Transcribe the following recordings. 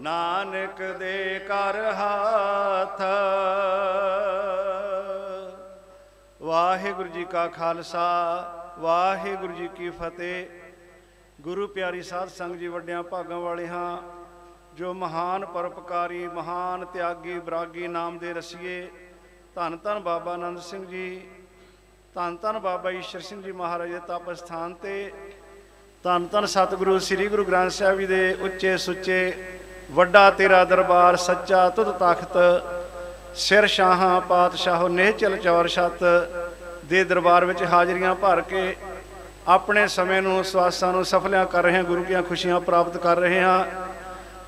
ਨਾਨਕ ਦੇ ਕਰ ਹੱਥ। ਵਾਹਿਗੁਰੂ ਜੀ ਕਾ ਖਾਲਸਾ, ਵਾਹਿਗੁਰੂ ਜੀ ਕੀ ਫਤਿਹ। ਗੁਰੂ ਪਿਆਰੀ ਸਾਧ ਸੰਗ ਜੀ, ਵੱਡਿਆਂ ਭਾਗਾਂ ਵਾਲੇ ਹਾਂ ਜੋ ਮਹਾਨ ਪਰਪਕਾਰੀ ਮਹਾਨ ਤਿਆਗੀ ਬਰਾਗੀ ਨਾਮ ਦੇ ਰਸੀਏ, ਧੰਨ ਧੰਨ ਬਾਬਾ ਆਨੰਦ ਸਿੰਘ ਜੀ, ਧੰਨ ਧੰਨ ਬਾਬਾ ਈਸ਼ਰ ਸਿੰਘ ਜੀ ਮਹਾਰਾਜ ਦੇ ਤਪ ਸਥਾਨ ਤੇ, ਧੰਨ ਧੰਨ ਸਤਿਗੁਰੂ, ਸ੍ਰੀ ਗੁਰੂ ਗ੍ਰੰਥ ਸਾਹਿਬ ਜੀ ਦੇ ਉੱਚੇ ਸੁੱਚੇ ਵੱਡਾ ਤੇਰਾ ਦਰਬਾਰ, ਸੱਚਾ ਤੁਧ ਤਖਤ, ਸਿਰ ਸ਼ਾਹਾਂ ਪਾਤਸ਼ਾਹੋ, ਨਿਹਚਲ ਚੌਰ ਛਤ ਦੇ ਦਰਬਾਰ ਵਿੱਚ ਹਾਜ਼ਰੀਆਂ ਭਰ ਕੇ ਆਪਣੇ ਸਮੇਂ ਨੂੰ, ਸਵਾਸਾਂ ਨੂੰ ਸਫਲਿਆਂ ਕਰ ਰਹੇ ਹਾਂ, ਗੁਰੂ ਕੀਆਂ ਖੁਸ਼ੀਆਂ ਪ੍ਰਾਪਤ ਕਰ ਰਹੇ ਹਾਂ।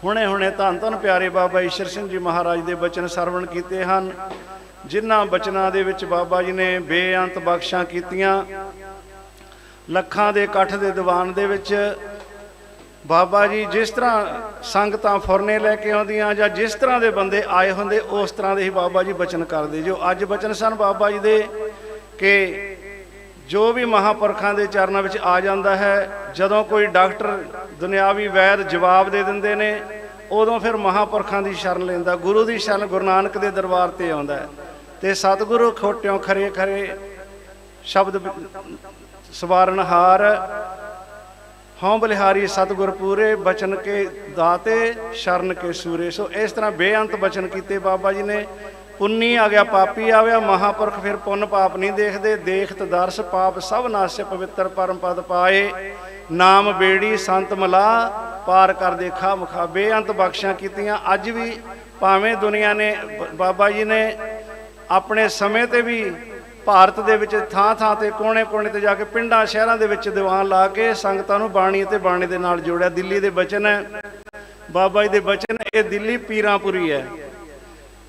ਹੁਣੇ ਹੁਣੇ ਧੰਨ ਧੰਨ ਪਿਆਰੇ ਬਾਬਾ ਈਸ਼ਰ ਸਿੰਘ ਜੀ ਮਹਾਰਾਜ ਦੇ ਬਚਨ ਸਰਵਣ ਕੀਤੇ ਹਨ। ਜਿਨ੍ਹਾਂ ਬਚਨਾਂ ਦੇ ਵਿੱਚ ਬਾਬਾ ਜੀ ਨੇ ਬੇਅੰਤ ਬਖਸ਼ਾਂ ਕੀਤੀਆਂ। ਲੱਖਾਂ ਦੇ ਇਕੱਠ ਦੇ ਦੀਵਾਨ ਦੇ ਵਿੱਚ ਬਾਬਾ ਜੀ, ਜਿਸ ਤਰ੍ਹਾਂ ਸੰਗਤਾਂ ਫੁਰਨੇ ਲੈ ਕੇ ਆਉਂਦੀਆਂ ਜਾਂ ਜਿਸ ਤਰ੍ਹਾਂ ਦੇ ਬੰਦੇ ਆਏ ਹੁੰਦੇ, ਉਸ ਤਰ੍ਹਾਂ ਦੇ ਹੀ ਬਾਬਾ ਜੀ ਬਚਨ ਕਰਦੇ। ਜੋ ਅੱਜ ਬਚਨ ਸਨ ਬਾਬਾ ਜੀ ਦੇ ਕਿ ਜੋ ਵੀ ਮਹਾਪੁਰਖਾਂ ਦੇ ਚਰਨਾਂ ਵਿੱਚ ਆ ਜਾਂਦਾ ਹੈ, ਜਦੋਂ ਕੋਈ ਡਾਕਟਰ ਦੁਨਿਆਵੀ ਵੈਦ ਜਵਾਬ ਦੇ ਦਿੰਦੇ ਨੇ, ਉਦੋਂ ਫਿਰ ਮਹਾਪੁਰਖਾਂ ਦੀ ਸ਼ਰਨ ਲੈਂਦਾ। ਗੁਰੂ ਦੀ ਸ਼ਰਨ ਗੁਰੂ ਨਾਨਕ ਦੇ ਦਰਬਾਰ ਤੇ ਆਉਂਦਾ ਹੈ। ਤੇ ਸਤਿਗੁਰੂ ਖੋਟਿਓ ਖਰੇ ਖਰੇ ਸ਼ਬਦ ਸਵਾਰਨਹਾਰ ਹਉ ਬਲਿਹਾਰੀ ਸਤਿਗੁਰ ਪੂਰੇ ਬਚਨ ਕੇ ਦਾਤੇ, ਸ਼ਰਨ ਕੇ ਸੂਰੇ। ਸੋ ਇਸ ਤਰ੍ਹਾਂ ਬੇਅੰਤ ਬਚਨ ਕੀਤੇ ਬਾਬਾ ਜੀ ਨੇ। ਪੁੰਨੀ ਆ ਗਿਆ, ਪਾਪੀ ਆਵਿਆ ਮਹਾਪੁਰਖ ਫਿਰ ਪੁੰਨ ਪਾਪ ਨਹੀਂ ਦੇਖਦੇ। ਦੇਖਤ ਦਰਸ ਪਾਪ ਸਭ ਨਾਸੇ ਪਵਿੱਤਰ ਪਰਮ ਪਦ ਪਾਏ। ਨਾਮ ਬੇੜੀ ਸੰਤ ਮਲਾ, ਪਾਰ ਕਰ ਦੇਖਾ ਮੁਖਾ। ਬੇਅੰਤ ਬਖਸ਼ਾਂ ਕੀਤੀਆਂ। ਅੱਜ ਵੀ ਭਾਵੇਂ ਦੁਨੀਆ ਨੇ, ਬ- ਬਾਬਾ ਜੀ ਨੇ ਆਪਣੇ ਸਮੇਂ ਤੇ ਵੀ ਭਾਰਤ ਦੇ ਵਿੱਚ ਥਾਂ ਥਾਂ ਤੇ ਕੋਨੇ-ਕੋਨੇ ਤੇ ਜਾ ਕੇ ਪਿੰਡਾਂ, ਸ਼ਹਿਰਾਂ ਦੇ ਵਿੱਚ ਦੀਵਾਨ ਲਾ ਕੇ ਸੰਗਤਾਂ ਨੂੰ ਬਾਣੀ ਅਤੇ ਬਾਣੀ ਦੇ ਨਾਲ ਜੋੜਿਆ। ਦਿੱਲੀ ਦੇ ਬਚਨ ਹੈ, ਬਾਬਾ ਜੀ ਦੇ ਬਚਨ ਇਹ ਦਿੱਲੀ ਪੀਰਾਂਪੁਰੀ ਹੈ।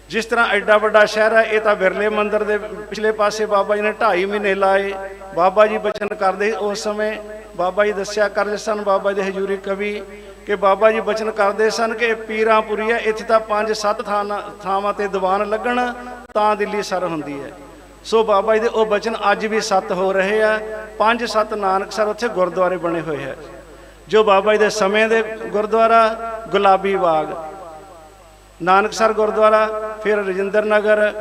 ਜਿਸ ਤਰ੍ਹਾਂ ਐਡਾ ਵੱਡਾ ਸ਼ਹਿਰ ਹੈ, ਇਹ ਤਾਂ ਵਿਰਲੇ ਮੰਦਿਰ ਦੇ ਪਿਛਲੇ ਪਾਸੇ ਬਾਬਾ ਜੀ ਨੇ 2.5 ਮਹੀਨੇ ਲਾਏ। ਬਾਬਾ ਜੀ ਬਚਨ ਕਰਦੇ ਉਸ ਸਮੇਂ, ਬਾਬਾ ਜੀ ਦੱਸਿਆ ਕਰਦੇ ਸਨ, ਬਾਬਾ ਜੀ ਦੇ ਹਜ਼ੂਰੀ ਕਵੀ ਕਿ ਬਾਬਾ ਜੀ ਬਚਨ ਕਰਦੇ ਸਨ ਕਿ ਇਹ ਪੀਰਾਂਪੁਰੀ ਹੈ, ਇੱਥੇ ਤਾਂ ਪੰਜ ਸੱਤ ਥਾਂ ਥਾਵਾਂ ਤੇ ਦੀਵਾਨ ਲੱਗਣ, ਤਾਂ ਦਿੱਲੀ ਸਰ ਹੁੰਦੀ ਹੈ। ਸੋ ਬਾਬਾ ਜੀ ਦੇ ਉਹ ਬਚਨ ਅੱਜ ਵੀ ਸੱਤ ਹੋ ਰਹੇ ਆ। ਪੰਜ ਸੱਤ ਨਾਨਕ ਸਰ ਉੱਥੇ ਗੁਰਦੁਆਰੇ ਬਣੇ ਹੋਏ ਹੈ। ਜੋ ਬਾਬਾ ਜੀ ਦੇ ਸਮੇਂ ਦੇ ਗੁਰਦੁਆਰਾ, ਗੁਲਾਬੀ ਬਾਗ। ਨਾਨਕ ਸਰ ਗੁਰਦੁਆਰਾ, ਫਿਰ ਰਜਿੰਦਰ ਨਗਰ।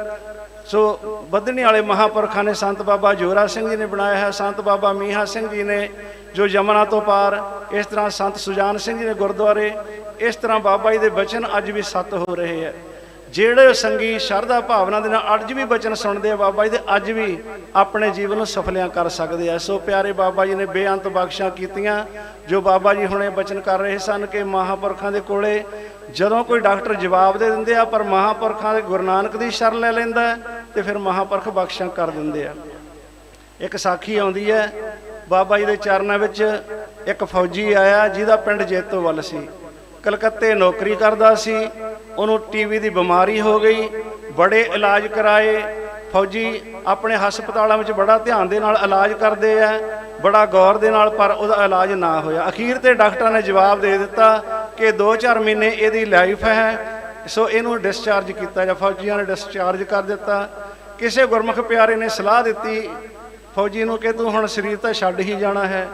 ਸੋ ਬੱਧਨੀ ਵਾਲੇ ਮਹਾਪੁਰਖਾਂ ਨੇ ਸੰਤ ਬਾਬਾ ਜੋਰਾ ਸਿੰਘ ਜੀ ਨੇ ਬਣਾਇਆ ਹੈ। ਸੰਤ ਬਾਬਾ ਮੀਹਾ ਸਿੰਘ ਜੀ ਨੇ ਜੋ ਯਮਨਾ ਤੋਂ ਪਾਰ, ਇਸ ਤਰ੍ਹਾਂ ਸੰਤ ਸੁਜਾਨ ਸਿੰਘ ਜੀ ਨੇ ਗੁਰਦੁਆਰੇ, ਇਸ ਤਰ੍ਹਾਂ ਬਾਬਾ ਜੀ ਦੇ ਬਚਨ ਅੱਜ ਵੀ ਸੱਤ ਹੋ ਰਹੇ ਹੈ। ਜਿਹੜੇ ਸੰਗੀ ਸ਼ਰਧਾ ਭਾਵਨਾ ਦੇ ਨਾਲ ਅੱਜ ਵੀ ਬਚਨ ਸੁਣਦੇ ਆ ਬਾਬਾ ਜੀ ਦੇ ਅੱਜ ਵੀ ਆਪਣੇ ਜੀਵਨ ਨੂੰ ਸਫਲਿਆਂ ਕਰ ਸਕਦੇ ਆ। ਸੋ ਪਿਆਰੇ ਬਾਬਾ ਜੀ ਨੇ ਬੇਅੰਤ ਬਖਸ਼ਾਂ ਕੀਤੀਆਂ ਜੋ ਬਾਬਾ ਜੀ ਹੁਣੇ ਬਚਨ ਕਰ ਰਹੇ ਸਨ ਕਿ ਮਹਾਪੁਰਖਾਂ ਦੇ ਕੋਲੇ ਜਦੋਂ ਕੋਈ ਡਾਕਟਰ ਜਵਾਬ ਦੇ ਦਿੰਦੇ ਆ ਪਰ ਮਹਾਪੁਰਖਾਂ ਦੇ ਗੁਰੂ ਨਾਨਕ ਦੀ ਸ਼ਰਨ ਲੈ ਲੈਂਦਾ ਹੈ, ਤੇ ਫਿਰ ਮਹਾਪੁਰਖ ਬਖਸ਼ਾਂ ਕਰ ਦਿੰਦੇ ਆ। ਇੱਕ ਸਾਖੀ ਆਉਂਦੀ ਹੈ ਬਾਬਾ ਜੀ ਦੇ ਚਰਨਾਂ ਵਿੱਚ ਇੱਕ ਫੌਜੀ ਆਇਆ ਜਿਹਦਾ ਪਿੰਡ ਜੇਤੋ ਵੱਲ ਸੀ। ਕਲਕੱਤੇ ਨੌਕਰੀ ਕਰਦਾ ਸੀ ਉਹਨੂੰ ਟੀਵੀ ਦੀ ਬਿਮਾਰੀ ਹੋ ਗਈ, ਬੜੇ ਇਲਾਜ ਕਰਾਏ। ਫੌਜੀ ਆਪਣੇ ਹਸਪਤਾਲਾਂ ਵਿੱਚ ਬੜਾ ਧਿਆਨ ਦੇ ਨਾਲ ਇਲਾਜ ਕਰਦੇ ਆ, ਬੜਾ ਗੌਰ ਦੇ ਨਾਲ, ਪਰ ਉਹਦਾ ਇਲਾਜ ਨਾ ਹੋਇਆ। ਅਖੀਰ ਤੇ ਡਾਕਟਰਾਂ ਨੇ ਜਵਾਬ ਦੇ ਦਿੱਤਾ ਕਿ 2-4 ਮਹੀਨੇ ਇਹਦੀ ਲਾਈਫ ਹੈ, ਸੋ ਇਹਨੂੰ ਡਿਸਚਾਰਜ ਕੀਤਾ ਜਾਂ। ਫੌਜੀਆਂ ਨੇ ਡਿਸਚਾਰਜ ਕਰ ਦਿੱਤਾ। ਕਿਸੇ ਗੁਰਮੁਖ ਪਿਆਰੇ ਨੇ ਸਲਾਹ ਦਿੱਤੀ, ਫੌਜੀ ਨੂੰ ਕਿ ਤੂੰ ਹੁਣ ਸਰੀਰ ਤਾਂ ਛੱਡ ਹੀ ਜਾਣਾ ਹੈ।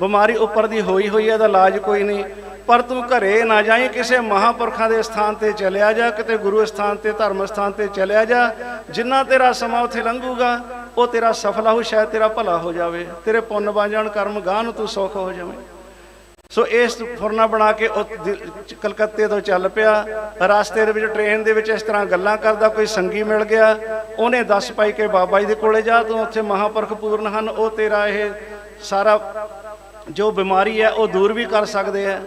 ਬਿਮਾਰੀ ਉੱਪਰ ਦੀ ਹੋਈ ਹੋਈ ਹੈ ਦਾ ਇਲਾਜ ਕੋਈ ਨਹੀਂ। ਪਰ ਤੂੰ ਘਰੇ ਨਾ ਜਾਈ, ਕਿਸੇ ਮਹਾਪੁਰਖਾਂ ਦੇ ਸਥਾਨ ਤੇ ਚਲਿਆ ਜਾ, ਕਿਤੇ ਗੁਰੂ ਸਥਾਨ ਤੇ, ਧਰਮ ਸਥਾਨ ਤੇ ਚਲਿਆ ਜਾ, ਜਿੰਨਾ ਤੇਰਾ ਸਮਾਂ ਉੱਥੇ ਲੰਘੂਗਾ, ਉਹ ਤੇਰਾ ਸਫਲਾ ਹੋ ਸ਼ਾਇਦ ਤੇਰਾ ਭਲਾ ਹੋ ਜਾਵੇ, ਤੇਰੇ ਪੁੰਨ ਬਣ ਜਾਣ ਕਰਮ ਗਾਹ ਨੂੰ ਤੂੰ ਸੌਖ ਹੋ ਜਾਵੇਂ। ਸੋ ਇਸ ਫੁਰਨਾ ਬਣਾ ਕੇ ਉਹ ਕਲਕੱਤੇ ਤੋਂ ਚੱਲ ਪਿਆ, ਰਸਤੇ ਦੇ ਵਿੱਚ, ਟ੍ਰੇਨ ਦੇ ਵਿੱਚ ਇਸ ਤਰ੍ਹਾਂ ਗੱਲਾਂ ਕਰਦਾ, ਕੋਈ ਸੰਗੀ ਮਿਲ ਗਿਆ, ਉਹਨੇ ਦੱਸ ਪਾਈ ਕਿ ਬਾਬਾ ਜੀ ਦੇ ਕੋਲੇ ਜਾ, ਤੂੰ ਉੱਥੇ ਮਹਾਪੁਰਖ ਪੂਰਨ ਹਨ, ਉਹ ਤੇਰਾ ਇਹ ਸਾਰਾ ਜੋ ਬਿਮਾਰੀ ਹੈ, ਉਹ ਦੂਰ ਵੀ ਕਰ ਸਕਦੇ ਆ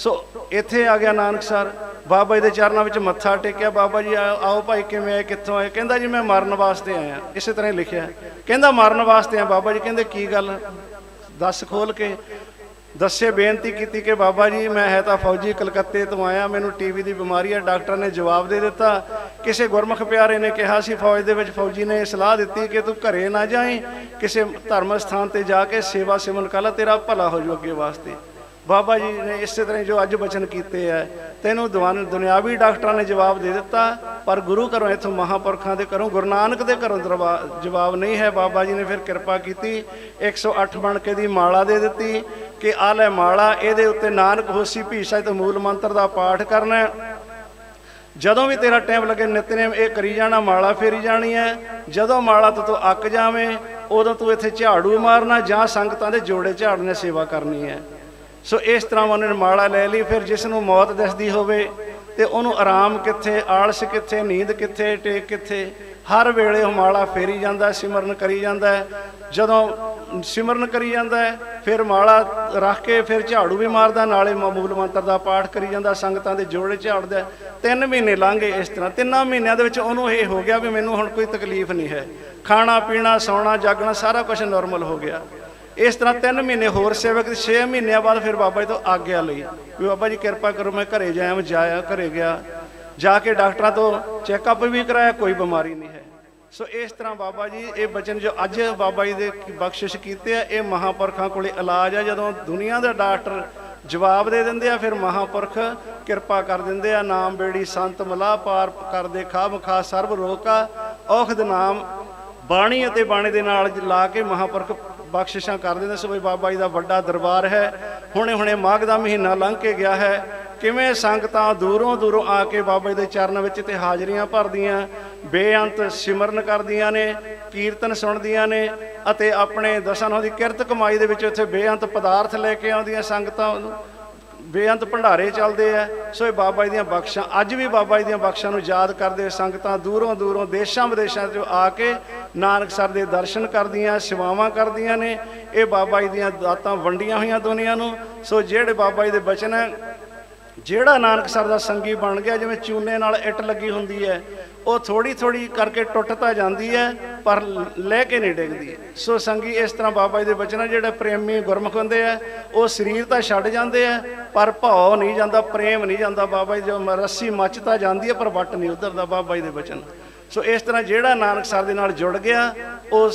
ਸੋ ਇੱਥੇ ਆ ਗਿਆ ਨਾਨਕ ਸਰ। ਬਾਬਾ ਜੀ ਦੇ ਚਰਨਾਂ ਵਿੱਚ ਮੱਥਾ ਟੇਕਿਆ। ਬਾਬਾ ਜੀ ਆਓ ਭਾਈ, ਕਿਵੇਂ ਆਏ, ਕਿੱਥੋਂ ਆਏ? ਕਹਿੰਦਾ ਜੀ, ਮੈਂ ਮਰਨ ਵਾਸਤੇ ਆਇਆ। ਇਸੇ ਤਰ੍ਹਾਂ ਹੀ ਲਿਖਿਆ। ਕਹਿੰਦਾ, ਮਰਨ ਵਾਸਤੇ ਆ ਬਾਬਾ ਜੀ। ਕਹਿੰਦੇ, ਕੀ ਗੱਲ? ਦੱਸ ਖੋਲ ਕੇ। ਦੱਸੇ ਬੇਨਤੀ ਕੀਤੀ ਕਿ ਬਾਬਾ ਜੀ, ਮੈਂ ਹੈ ਤਾਂ ਫੌਜੀ, ਕਲਕੱਤੇ ਤੋਂ ਆਇਆ। ਮੈਨੂੰ ਟੀਵੀ ਦੀ ਬਿਮਾਰੀ ਹੈ ਡਾਕਟਰ ਨੇ ਜਵਾਬ ਦੇ ਦਿੱਤਾ। ਕਿਸੇ ਗੁਰਮੁਖ ਪਿਆਰੇ ਨੇ ਕਿਹਾ ਸੀ, ਫੌਜ ਦੇ ਵਿੱਚ ਫੌਜੀ ਨੇ ਸਲਾਹ ਦਿੱਤੀ ਕਿ ਤੂੰ ਘਰੇ ਨਾ ਜਾਈਂ। ਕਿਸੇ ਧਰਮ ਸਥਾਨ ਤੇ ਜਾ ਕੇ ਸੇਵਾ ਸਿਮਨ ਕਰ ਲੈ। ਤੇਰਾ ਭਲਾ ਹੋ ਜੂ ਅੱਗੇ ਵਾਸਤੇ। ਬਾਬਾ ਜੀ ਨੇ ਇਸੇ ਤਰ੍ਹਾਂ ਜੋ ਅੱਜ ਬਚਨ ਕੀਤੇ ਆ, ਤੈਨੂੰ ਦਵਾਨ ਦੁਨਿਆਵੀ ਡਾਕਟਰਾਂ ਨੇ ਜਵਾਬ ਦੇ ਦਿੱਤਾ, ਪਰ ਗੁਰੂ ਘਰੋਂ ਇਥੋਂ ਮਹਾਪੁਰਖਾਂ ਦੇ ਘਰੋਂ, ਗੁਰੂ ਨਾਨਕ ਦੇ ਘਰੋਂ ਦਰਬਾ- ਜਵਾਬ ਨਹੀਂ ਹੈ। ਬਾਬਾ ਜੀ ਨੇ ਫਿਰ ਕਿਰਪਾ ਕੀਤੀ 108 ਬਣ ਕੇ ਦੀ ਮਾਲਾ ਦੇ ਦਿੱਤੀ ਕਿ ਆ ਲੈ ਮਾਲਾ, ਇਹਦੇ ਉੱਤੇ ਨਾਨਕ ਹੋਸੀ ਭੀਸ਼ਾ ਤੇ ਮੂਲ ਮੰਤਰ ਦਾ ਪਾਠ ਕਰਨਾ ਜਦੋਂ ਵੀ ਤੇਰਾ ਟਾਈਮ ਲੱਗੇ ਨਿਤਨੇਮ, ਇਹ ਕਰੀ ਜਾਣਾ, ਮਾਲਾ ਫੇਰੀ ਜਾਣੀ ਹੈ। ਜਦੋਂ ਮਾਲਾ ਤੋਂ ਤੂੰ ਅੱਕ ਜਾਵੇਂ, ਉਦੋਂ ਤੂੰ ਇੱਥੇ ਝਾੜੂ ਮਾਰਨਾ ਜਾਂ ਸੰਗਤਾਂ ਦੇ ਜੋੜੇ ਝਾੜਨੇ ਸੇਵਾ ਕਰਨੀ ਹੈ। ਸੋ ਇਸ ਤਰ੍ਹਾਂ ਉਹਨੇ ਮਾਲਾ ਲੈ ਲਈ, ਫਿਰ ਜਿਸ ਨੂੰ ਮੌਤ ਦਿਸਦੀ ਹੋਵੇ ਤੇ ਉਹਨੂੰ ਆਰਾਮ ਕਿੱਥੇ, ਆਲਸ ਕਿੱਥੇ, ਨੀਂਦ ਕਿੱਥੇ, ਟੇਕ ਕਿੱਥੇ, ਹਰ ਵੇਲੇ ਉਹ ਮਾਲਾ ਫੇਰੀ ਜਾਂਦਾ, ਸਿਮਰਨ ਕਰੀ ਜਾਂਦਾ। ਜਦੋਂ ਸਿਮਰਨ ਕਰੀ ਜਾਂਦਾ, ਫਿਰ ਮਾਲਾ ਰੱਖ ਕੇ ਫਿਰ ਝਾੜੂ ਵੀ ਮਾਰਦਾ, ਨਾਲੇ ਮੂਲ ਮੰਤਰ ਦਾ ਪਾਠ ਕਰੀ ਜਾਂਦਾ, ਸੰਗਤਾਂ ਦੇ ਜੋੜੇ ਝਾੜਦਾ। ਤਿੰਨ ਮਹੀਨੇ ਲੰਘੇ ਇਸ ਤਰ੍ਹਾਂ। ਤਿੰਨਾਂ ਮਹੀਨਿਆਂ ਦੇ ਵਿੱਚ ਉਹਨੂੰ ਇਹ ਹੋ ਗਿਆ ਵੀ ਮੈਨੂੰ ਹੁਣ ਕੋਈ ਤਕਲੀਫ ਨਹੀਂ ਹੈ। ਖਾਣਾ, ਪੀਣਾ, ਸੌਣਾ, ਜਾਗਣਾ ਸਾਰਾ ਕੁਝ ਨਾਰਮਲ ਹੋ ਗਿਆ। ਇਸ ਤਰ੍ਹਾਂ ਤਿੰਨ ਮਹੀਨੇ ਹੋਰ ਸੇਵਕ 6 ਮਹੀਨਿਆਂ ਬਾਅਦ ਫਿਰ ਬਾਬਾ ਜੀ ਤੋਂ ਆਗਿਆ ਲਈ ਵੀ ਬਾਬਾ ਜੀ ਕਿਰਪਾ ਕਰੋ, ਮੈਂ ਘਰੇ ਜਾਇਆ, ਮੈਂ ਜਾਇਆ, ਘਰੇ ਗਿਆ। ਜਾ ਕੇ ਡਾਕਟਰਾਂ ਤੋਂ ਚੈੱਕਅਪ ਵੀ ਕਰਾਇਆ, ਕੋਈ ਬਿਮਾਰੀ ਨਹੀਂ ਹੈ। ਸੋ ਇਸ ਤਰ੍ਹਾਂ ਬਾਬਾ ਜੀ, ਇਹ ਬਚਨ ਜੋ ਅੱਜ ਬਾਬਾ ਜੀ ਦੇ ਬਖਸ਼ਿਸ਼ ਕੀਤੇ ਆ, ਇਹ ਮਹਾਪੁਰਖਾਂ ਕੋਲੇ ਇਲਾਜ ਆ। ਜਦੋਂ ਦੁਨੀਆ ਦਾ ਡਾਕਟਰ ਜਵਾਬ ਦੇ ਦਿੰਦੇ ਆ, ਫਿਰ ਮਹਾਪੁਰਖ ਕਿਰਪਾ ਕਰ ਦਿੰਦੇ ਆ। ਨਾਮ ਬੇੜੀ ਸੰਤ ਮਲਾਹ ਪਾਰ ਕਰਦੇ ਖਾਮ ਖਾ ਸਰਬ ਰੋਕਾ। ਔਖਦ ਨਾਮ ਬਾਣੀ ਅਤੇ ਬਾਣੀ ਦੇ ਨਾਲ ਲਾ ਕੇ ਮਹਾਪੁਰਖ ਬਖਸ਼ਿਸ਼ਾਂ ਕਰ ਦਿੰਦੇ ਸੋ ਵੀ ਬਾਬਾ ਜੀ ਦਾ ਵੱਡਾ ਦਰਬਾਰ ਹੈ। ਹੁਣੇ ਹੁਣੇ ਮਾਘ ਦਾ ਮਹੀਨਾ ਲੰਘ ਕੇ ਗਿਆ ਹੈ। ਕਿਵੇਂ ਸੰਗਤਾਂ ਦੂਰੋਂ ਦੂਰੋਂ ਆ ਕੇ ਬਾਬਾ ਜੀ ਦੇ ਚਰਨ ਵਿੱਚ ਤੇ ਹਾਜ਼ਰੀਆਂ ਭਰਦੀਆਂ, ਬੇਅੰਤ ਸਿਮਰਨ ਕਰਦੀਆਂ ਨੇ, ਕੀਰਤਨ ਸੁਣਦੀਆਂ ਨੇ ਅਤੇ ਆਪਣੇ ਦਸਾਂ ਦੀ ਕਿਰਤ ਕਮਾਈ ਦੇ ਵਿੱਚ ਉੱਥੇ ਬੇਅੰਤ ਪਦਾਰਥ ਲੈ ਕੇ ਆਉਂਦੀਆਂ ਸੰਗਤਾਂ ਬੇਅੰਤ ਭੰਡਾਰੇ ਚੱਲਦੇ ਆ। ਸੋ ਇਹ ਬਾਬਾ ਜੀ ਦੀਆਂ ਬਖਸ਼ਾਂ, ਅੱਜ ਵੀ ਬਾਬਾ ਜੀ ਦੀਆਂ ਬਖਸ਼ਾਂ ਨੂੰ ਯਾਦ ਕਰਦੇ ਹੋਏ ਸੰਗਤਾਂ ਦੂਰੋਂ ਦੂਰੋਂ, ਦੇਸ਼ਾਂ ਵਿਦੇਸ਼ਾਂ ਤੋਂ ਆ ਕੇ ਨਾਨਕਸਰ ਦੇ ਦਰਸ਼ਨ ਕਰਦੀਆਂ, ਸੇਵਾਵਾਂ ਕਰਦੀਆਂ ਨੇ। ਇਹ ਬਾਬਾ ਜੀ ਦੀਆਂ ਦਾਤਾਂ ਵੰਡੀਆਂ ਹੋਈਆਂ ਦੁਨੀਆ ਨੂੰ। ਸੋ ਜਿਹੜੇ ਬਾਬਾ ਜੀ ਦੇ ਬਚਨ ਹੈ ਜਿਹੜਾ ਨਾਨਕ ਸਰ ਦਾ ਸੰਗੀ ਬਣ ਗਿਆ, ਜਿਵੇਂ ਚੂਨੇ ਨਾਲ ਇੱਟ ਲੱਗੀ ਹੁੰਦੀ ਹੈ, ਉਹ ਥੋੜੀ ਥੋੜੀ ਕਰਕੇ ਟੁੱਟ ਤਾਂ ਜਾਂਦੀ ਹੈ, ਪਰ ਲੈ ਕੇ ਨਹੀਂ ਡਿੱਗਦੀ। ਸੋ ਸੰਗੀ ਇਸ ਤਰ੍ਹਾਂ ਬਾਬਾ ਜੀ ਦੇ ਬਚਨ ਆ ਜਿਹੜੇ ਪ੍ਰੇਮੀ ਗੁਰਮੁਖ ਹੁੰਦੇ ਆ, ਉਹ ਸਰੀਰ ਤਾਂ ਛੱਡ ਜਾਂਦੇ ਆ, ਪਰ ਭਾਵ ਨਹੀਂ ਜਾਂਦਾ, ਪ੍ਰੇਮ ਨਹੀਂ ਜਾਂਦਾ ਬਾਬਾ ਜੀ ਜੋ ਰੱਸੀ ਮੱਚ ਤਾਂ ਜਾਂਦੀ ਹੈ, ਪਰ ਵੱਟ ਨਹੀਂ ਉਧਰਦਾ ਬਾਬਾ ਜੀ ਦੇ ਬਚਨ। ਸੋ ਇਸ ਤਰ੍ਹਾਂ ਜਿਹੜਾ ਨਾਨਕ ਸਰ ਦੇ ਨਾਲ ਜੁੜ ਗਿਆ, ਉਹ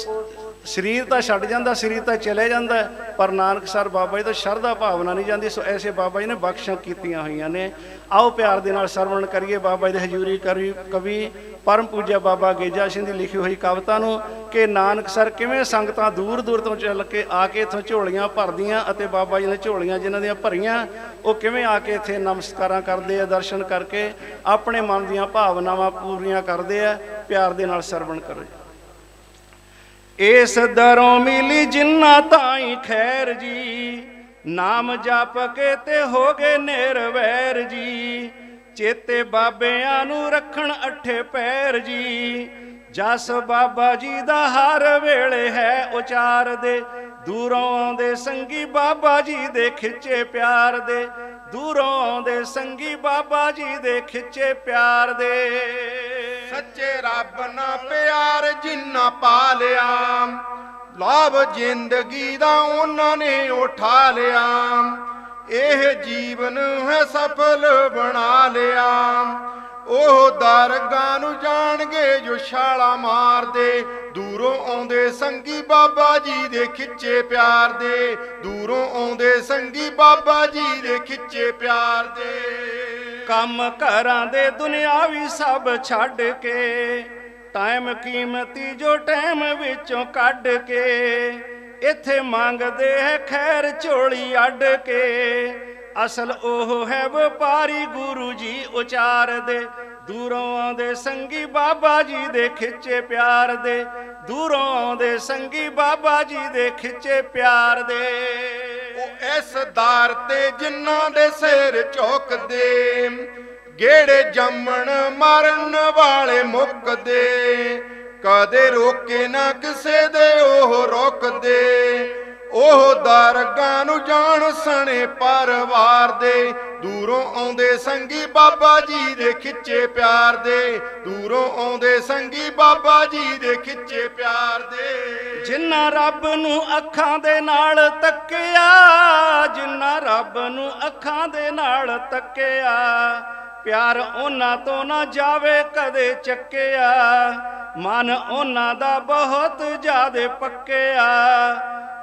ਸਰੀਰ ਤਾਂ ਛੱਡ ਜਾਂਦਾ, ਸਰੀਰ ਤਾਂ ਚਲੇ ਜਾਂਦਾ, ਪਰ ਨਾਨਕ ਸਰ ਬਾਬਾ ਜੀ ਤੋਂ ਸ਼ਰਧਾ ਭਾਵਨਾ ਨਹੀਂ ਜਾਂਦੀ। ਸੋ ਐਸੇ ਬਾਬਾ ਜੀ ਨੇ ਬਖਸ਼ਾਂ ਕੀਤੀਆਂ ਹੋਈਆਂ ਨੇ। ਆਓ ਪਿਆਰ ਦੇ ਨਾਲ ਸਰਵਣ ਕਰੀਏ ਬਾਬਾ ਜੀ ਦੇ ਹਜ਼ੂਰੀ ਕਰੀ ਕਵੀ ਪਰਮ ਪੂਜਿਆ ਬਾਬਾ ਗੇਜਾ ਸਿੰਘ ਦੀ ਲਿਖੀ ਹੋਈ ਕਵਿਤਾ ਨੂੰ ਕਿ ਨਾਨਕ ਸਰ ਕਿਵੇਂ ਸੰਗਤਾਂ ਦੂਰ ਦੂਰ ਤੋਂ ਚੱਲ ਕੇ ਆ ਕੇ ਇਥੋਂ ਝੋਲੀਆਂ ਭਰਦੀਆਂ ਅਤੇ ਬਾਬਾ ਜੀ ਨੇ ਝੋਲੀਆਂ ਜਿਨ੍ਹਾਂ ਦੀਆਂ ਭਰੀਆਂ, ਉਹ ਕਿਵੇਂ ਆ ਕੇ ਇੱਥੇ ਨਮਸਕਾਰਾਂ ਕਰਦੇ ਆ, ਦਰਸ਼ਨ ਕਰਕੇ ਆਪਣੇ ਮਨ ਦੀਆਂ ਭਾਵਨਾਵਾਂ ਪੂਰੀਆਂ ਕਰਦੇ ਆ। ਪਿਆਰ ਦੇ ਨਾਲ ਸਰਵਣ ਕਰੋ ਇਸ ਦਰੋਂ ਮਿਲੀ ਜਿੰਨਾ ਤਾਈ ਖੈਰ ਜੀ। ਨਾਮ ਜਪ ਕੇ ਤੇ ਹੋ ਗਏ ਨਿਰਵੈਰ ਜੀ। ਚੇਤੇ ਬਾਬਿਆਂ ਨੂੰ ਰੱਖਣ ਅਠੇ ਪੈਰ ਜੀ। ਜਸ ਬਾਬਾ ਜੀ ਦਾ ਹਰ ਵੇਲੇ ਹੈ ਉਚਾਰ ਦੇ। ਦੂਰੋਂ ਆਉਂਦੇ ਸੰਗੀ ਬਾਬਾ ਜੀ ਦੇ ਖਿੱਚੇ ਪਿਆਰ ਦੇ। ਦੂਰੋਂ ਆਉਂਦੇ ਸੰਗੀ ਬਾਬਾ ਜੀ ਦੇ ਖਿੱਚੇ ਪਿਆਰ ਦੇ। ਸੱਚੇ ਰੱਬ ਨਾ ਪਿਆਰ ਜਿੰਨਾ ਪਾਲਿਆ। ਲਾਭ ਜ਼ਿੰਦਗੀ ਦਾ ਉਹਨਾਂ ਨੇ ਉਠਾ ਲਿਆ। ਇਹ ਜੀਵਨ ਹੈ ਸਫਲ ਬਣਾ ਲਿਆ। ਉਹ ਦਰਗਾਹ ਨੂੰ ਜਾਣਗੇ ਜੋ ਛਾਲਾ ਮਾਰਦੇ। ਦੂਰੋਂ ਆਉਂਦੇ ਸੰਗੀ ਬਾਬਾ ਜੀ ਦੇ ਖਿੱਚੇ ਪਿਆਰ ਦੇ। ਦੂਰੋਂ ਆਉਂਦੇ ਸੰਗੀ ਬਾਬਾ ਜੀ ਦੇ ਖਿੱਚੇ ਪਿਆਰ ਦੇ। ਕੰਮ ਘਰਾਂ ਦੇ ਦੁਨਿਆਵੀ ਸਭ ਛੱਡ ਕੇ ਟਾਈਮ ਕੀਮਤੀ ਜੋ ਟਾਈਮ ਵਿੱਚੋਂ ਕੱਢ ਕੇ, ਇੱਥੇ ਮੰਗਦੇ ਹੈ ਖੈਰ ਝੋਲੀ ਅੱਡ ਕੇ। ਅਸਲ ਉਹ ਹੈ ਵਪਾਰੀ ਗੁਰੂ ਜੀ ਉਚਾਰ ਦੇ ਦੂਰੋਂ ਆਉਂਦੇ ਸੰਗੀ ਬਾਬਾ ਜੀ ਦੇ ਖਿੱਚੇ ਪਿਆਰ ਦੇ ਦੂਰੋਂ ਆਉਂਦੇ ਸੰਗੀ ਬਾਬਾ ਜੀ ਦੇ ਖਿੱਚੇ ਪਿਆਰ ਦੇ ਉਹ ਇਸ ਤੇ ਜਿਨ੍ਹਾਂ ਦੇ ਸਿਰ ਝੁਕਦੇ, ਗੇੜੇ ਜੰਮਣ ਮਰਨ ਵਾਲੇ ਮੁੱਕਦੇ। ਕਦੇ ਰੋਕੇ ਨਾ ਕਿਸੇ ਦੇ, ਉਹ ਰੋਕਦੇ। ਉਹ ਦਰਗਾਹ ਨੂੰ ਜਾਣ ਸਣੇ ਪਰਵਾਰ ਦੇ ਦੂਰੋਂ ਆਉਂਦੇ ਸੰਗੀ ਬਾਬਾ ਜੀ ਦੇ ਖਿੱਚੇ ਪਿਆਰ ਦੇ। ਦੂਰੋਂ ਆਉਂਦੇ ਸੰਗੀ ਬਾਬਾ ਜੀ ਦੇ ਖਿੱਚੇ ਪਿਆਰ ਦੇ। ਜਿਨ੍ਹਾਂ ਰੱਬ ਨੂੰ ਅੱਖਾਂ ਦੇ ਨਾਲ ਤੱਕਿਆ ਜਿਨ੍ਹਾਂ ਰੱਬ ਨੂੰ ਅੱਖਾਂ ਦੇ ਨਾਲ ਤੱਕਿਆ, ਪਿਆਰ ਉਹਨਾਂ ਤੋਂ ਨਾ ਜਾਵੇ ਕਦੇ ਚੱਕਿਆ, ਮਨ ਉਹਨਾਂ ਦਾ ਬਹੁਤ ਜ਼ਿਆਦੇ ਪੱਕਿਆ।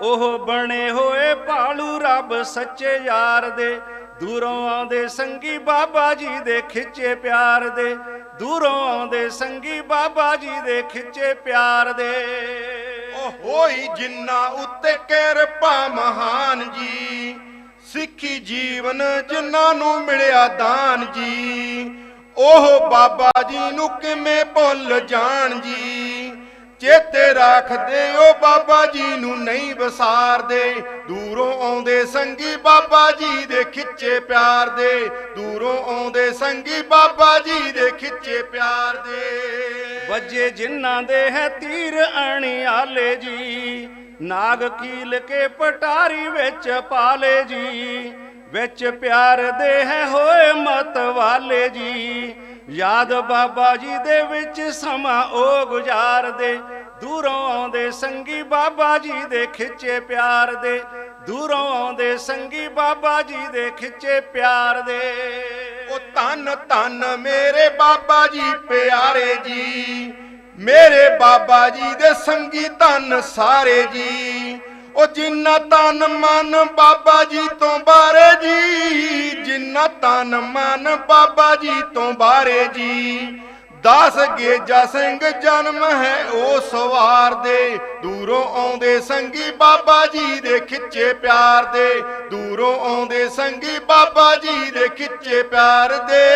ਉਹ ਬਣੇ ਹੋਏ ਭਾਲੂ ਰੱਬ ਸੱਚੇ ਯਾਰ ਦੇ ਦੂਰੋਂ ਆਉਂਦੇ ਸੰਗੀ ਬਾਬਾ ਜੀ ਦੇ ਖਿੱਚੇ ਪਿਆਰ ਦੇ। ਦੂਰੋਂ ਆਉਂਦੇ ਸੰਗੀ ਬਾਬਾ ਜੀ ਦੇ ਖਿੱਚੇ ਪਿਆਰ ਦੇ। ਉਹ ਹੋਈ ਜਿੰਨਾ ਉੱਤੇ ਕਿਰਪਾ ਮਹਾਨ ਜੀ। ਸਿੱਖੀ ਜੀਵਨ ਜਿਨ੍ਹਾਂ ਨੂੰ ਮਿਲਿਆ ਦਾਨ ਜੀ। ਉਹ ਬਾਬਾ ਜੀ ਨੂੰ ਕਿਵੇਂ ਭੁੱਲ ਜਾਣ ਜੀ। ਚੇਤੇ ਰੱਖਦੇ ਉਹ ਬਾਬਾ ਜੀ ਨੂੰ ਨਹੀਂ ਵਿਸਾਰਦੇ। ਦੂਰੋਂ ਆਉਂਦੇ ਸੰਗੀ ਬਾਬਾ ਜੀ ਦੇ ਖਿੱਚੇ ਪਿਆਰ ਦੇ। ਦੂਰੋਂ ਆਉਂਦੇ ਸੰਗੀ ਬਾਬਾ ਜੀ ਦੇ ਖਿੱਚੇ ਪਿਆਰ ਦੇ। ਵੱਜੇ ਜਿਨ੍ਹਾਂ ਦੇ ਹੈ ਤੀਰ ਅਣਿਆਲੇ ਜੀ। ਨਾਗ ਕੀਲ ਕੇ ਪਟਾਰੀ ਵਿੱਚ ਪਾਲੇ ਜੀ। ਵਿੱਚ ਪਿਆਰ ਦੇ ਹੈ ਹੋਏ ਮਤ ਵਾਲੇ ਜੀ। ਯਾਦ ਬਾਬਾ ਜੀ ਦੇ ਵਿੱਚ ਸਮਾਂ ਉਹ ਗੁਜ਼ਾਰਦੇ। ਦੂਰੋਂ ਆਉਂਦੇ ਸੰਗੀ ਬਾਬਾ ਜੀ ਦੇ ਖਿੱਚੇ ਪਿਆਰ ਦੇ ਦੂਰੋਂ ਆਉਂਦੇ ਸੰਗੀ ਬਾਬਾ ਜੀ ਦੇ ਖਿੱਚੇ ਪਿਆਰ ਦੇ ਉਹ ਧੰਨ ਧੰਨ ਮੇਰੇ ਬਾਬਾ ਜੀ, ਪਿਆਰੇ ਜੀ। ਮੇਰੇ ਬਾਬਾ ਜੀ ਦੇ ਸੰਗੀ ਧੰਨ ਸਾਰੇ ਜੀ। ਉਹ ਜਿੰਨਾ ਤਨ ਮਨ ਬਾਬਾ ਜੀ ਤੋਂ ਬਾਰੇ ਜੀ, ਜਿੰਨਾ ਤਨ ਮਨ ਬਾਬਾ ਜੀ ਤੋਂ ਬਾਰੇ ਜੀ। ਦਸ ਗੇਜਾ ਸਿੰਘ ਜਨਮ ਹੈ ਉਹ ਸਵਾਰ ਦੇ, ਦੂਰੋਂ ਆਉਂਦੇ ਸੰਗੀ ਬਾਬਾ ਜੀ ਦੇ ਖਿੱਚੇ ਪਿਆਰ ਦੇ। ਦੂਰੋਂ ਆਉਂਦੇ ਸੰਗੀ ਬਾਬਾ ਜੀ ਦੇ ਖਿੱਚੇ ਪਿਆਰ ਦੇ।